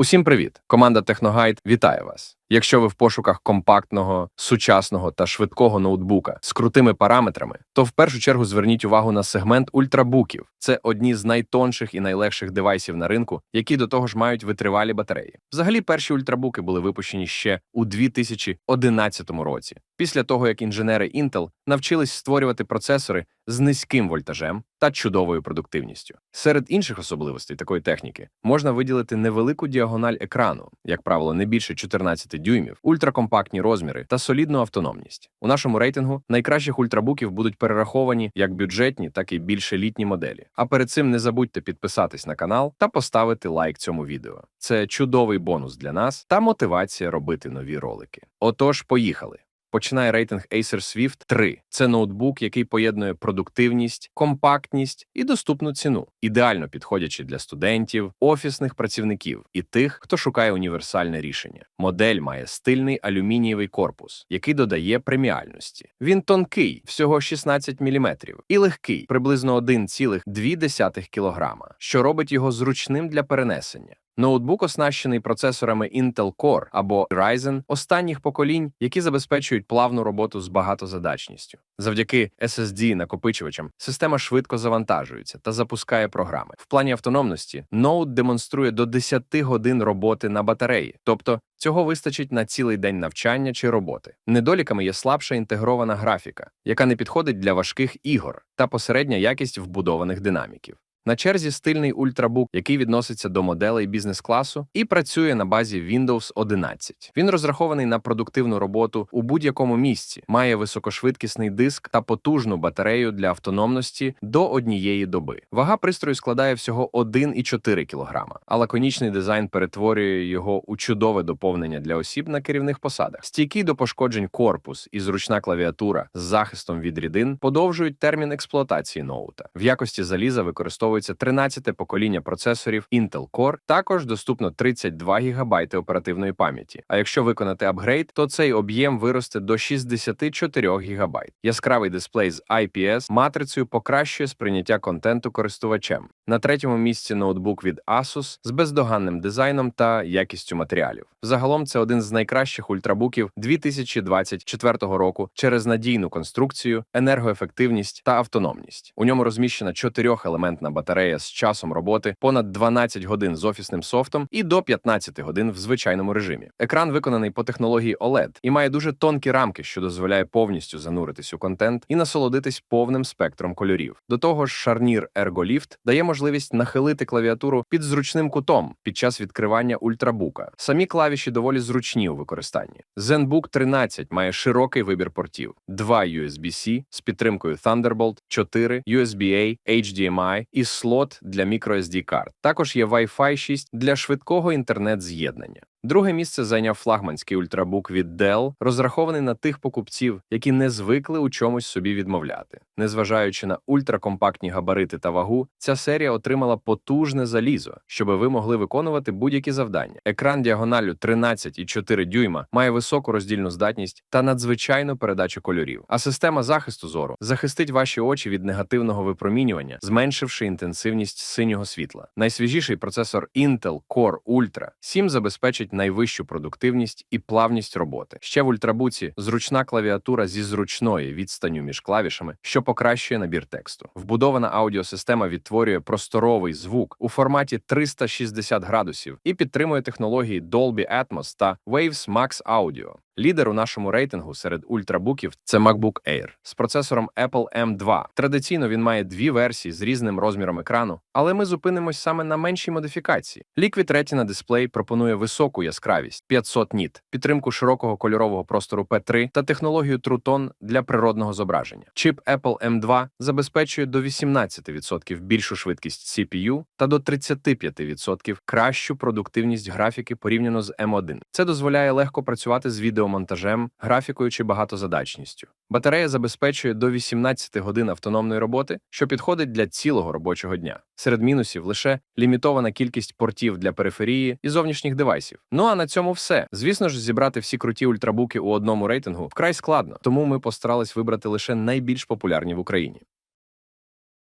Усім привіт! Команда Техногайд вітає вас. Якщо ви в пошуках компактного, сучасного та швидкого ноутбука з крутими параметрами, то в першу чергу зверніть увагу на сегмент ультрабуків. Це одні з найтонших і найлегших девайсів на ринку, які до того ж мають витривалі батареї. Взагалі, перші ультрабуки були випущені ще у 2011 році, після того як інженери Intel навчились створювати процесори з низьким вольтажем та чудовою продуктивністю. Серед інших особливостей такої техніки можна виділити невелику діагональ екрану, як правило, не більше 14 дюймів, ультракомпактні розміри та солідну автономність. У нашому рейтингу найкращих ультрабуків будуть перераховані як бюджетні, так і більше літні моделі. А перед цим не забудьте підписатись на канал та поставити лайк цьому відео. Це чудовий бонус для нас та мотивація робити нові ролики. Отож, поїхали. Починає рейтинг Acer Swift 3. Це ноутбук, який поєднує продуктивність, компактність і доступну ціну, ідеально підходячи для студентів, офісних працівників і тих, хто шукає універсальне рішення. Модель має стильний алюмінієвий корпус, який додає преміальності. Він тонкий, всього 16 мм, і легкий, приблизно 1,2 кг, що робить його зручним для перенесення. Ноутбук оснащений процесорами Intel Core або Ryzen останніх поколінь, які забезпечують плавну роботу з багатозадачністю. Завдяки SSD накопичувачам система швидко завантажується та запускає програми. В плані автономності ноут демонструє до 10 годин роботи на батареї, тобто цього вистачить на цілий день навчання чи роботи. Недоліками є слабша інтегрована графіка, яка не підходить для важких ігор, та посередня якість вбудованих динаміків. На черзі стильний ультрабук, який відноситься до моделей бізнес-класу і працює на базі Windows 11. Він розрахований на продуктивну роботу у будь-якому місці, має високошвидкісний диск та потужну батарею для автономності до однієї доби. Вага пристрою складає всього 1,4 кг, а лаконічний дизайн перетворює його у чудове доповнення для осіб на керівних посадах. Стійкий до пошкоджень корпус і зручна клавіатура з захистом від рідин подовжують термін експлуатації ноута. В якості заліза використовується 13-те покоління процесорів Intel Core, також доступно 32 ГБ оперативної пам'яті. А якщо виконати апгрейд, то цей об'єм виросте до 64 ГБ. Яскравий дисплей з IPS матрицею покращує сприйняття контенту користувачем. На третьому місці ноутбук від Asus з бездоганним дизайном та якістю матеріалів. Загалом це один з найкращих ультрабуків 2024 року через надійну конструкцію, енергоефективність та автономність. У ньому розміщена чотирьохелементна батарея з часом роботи понад 12 годин з офісним софтом і до 15 годин в звичайному режимі. Екран виконаний по технології OLED і має дуже тонкі рамки, що дозволяє повністю зануритись у контент і насолодитись повним спектром кольорів. До того ж, шарнір ErgoLift дає можливість нахилити клавіатуру під зручним кутом під час відкривання ультрабука. Самі клавіші доволі зручні у використанні. ZenBook 13 має широкий вибір портів: два USB-C з підтримкою Thunderbolt, 4 USB-A, HDMI і слот для microSD карт. Також є Wi-Fi 6 для швидкого інтернет-з'єднання. Друге місце зайняв флагманський ультрабук від Dell, розрахований на тих покупців, які не звикли у чомусь собі відмовляти. Незважаючи на ультракомпактні габарити та вагу, ця серія отримала потужне залізо, щоб ви могли виконувати будь-які завдання. Екран діагоналю 13,4 дюйма має високу роздільну здатність та надзвичайну передачу кольорів. А система захисту зору захистить ваші очі від негативного випромінювання, зменшивши інтенсивність синього світла. Найсвіжіший процесор Intel Core Ultra 7 забезпечить найвищу продуктивність і плавність роботи. Ще в ультрабуці зручна клавіатура зі зручною відстанню між клавішами, що покращує набір тексту. Вбудована аудіосистема відтворює просторовий звук у форматі 360 градусів і підтримує технології Dolby Atmos та Waves Max Audio. Лідер у нашому рейтингу серед ультрабуків це MacBook Air з процесором Apple M2. Традиційно він має дві версії з різним розміром екрану, але ми зупинимось саме на меншій модифікації. Liquid Retina дисплей пропонує високу яскравість 500 ніт, підтримку широкого кольорового простору P3 та технологію True для природного зображення. Чип Apple M2 забезпечує до 18% більшу швидкість CPU та до 35% кращу продуктивність графіки порівняно з M1. Це дозволяє легко працювати з відеомонтажем, графікою чи багатозадачністю. Батарея забезпечує до 18 годин автономної роботи, що підходить для цілого робочого дня. Серед мінусів лише лімітована кількість портів для периферії і зовнішніх девайсів. Ну а на цьому все. Звісно ж, зібрати всі круті ультрабуки у одному рейтингу вкрай складно, тому ми постарались вибрати лише найбільш популярні в Україні.